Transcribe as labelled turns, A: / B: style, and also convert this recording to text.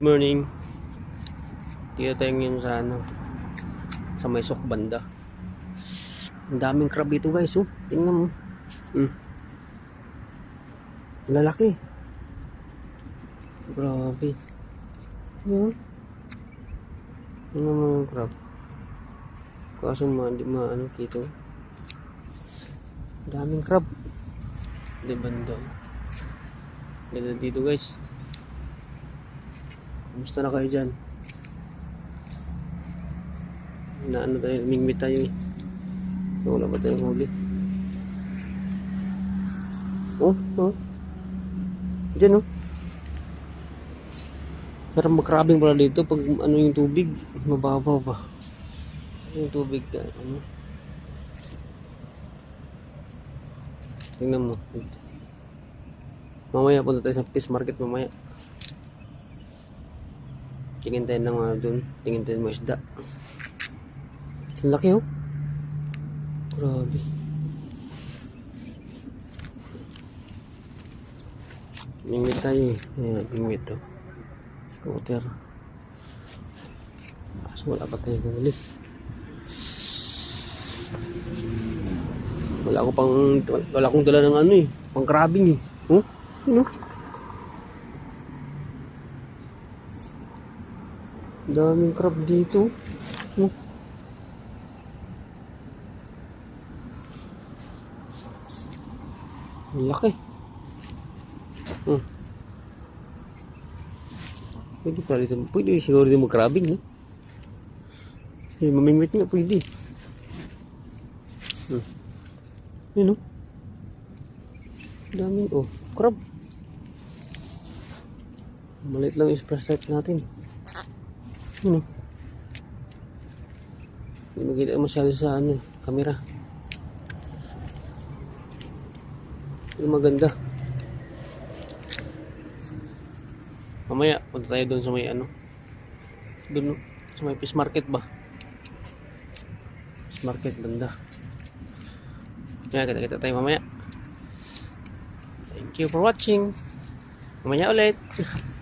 A: morning. Dito tayo ngayon sa ano sa may sok banda. Ang daming crab dito guys, oh. Tingnan mo. Hmm. Ang Lalaki. Grabe. Yan. Ano mga crab? Kaso ma, di ma, ano, kito. Daming crab. Di banda. Ganda dito guys. Kumusta na kayo dyan? Na ano tayo, mingmit tayo eh. So, wala ba tayong huli? Oh, oh. Diyan oh. Pero makrabing pala dito pag ano yung tubig, mababaw ba? Ano yung tubig ka, ano? Tingnan mo. Mamaya punta tayo sa fish market mamaya. Tingin tayo ng mga dun. Tingin tayo ng isda. Ang laki oh. Grabe. Bingwit tayo eh. Ayan, bingwit oh. Scooter. Kaso wala pa tayo bumili. Wala ko pang wala akong dala ng ano eh. Pang grabbing eh. Oh? Ano? Daming crab dito. Oh. Laki. Hmm. Pwede pala dito. Pwede siguro dito mag-crabbing, no? Eh, mamingwit nga, pwede. Hmm. Yun, no? Daming, oh, crab. Maliit lang yung flashlight natin. Ano? Hindi makita masyado sa ano, camera. Pero maganda. Mamaya, punta tayo doon sa may ano. Doon, sa may fish market ba? Fish market, banda. Kaya kita-kita tayo mamaya. Thank you for watching. Mamaya ulit.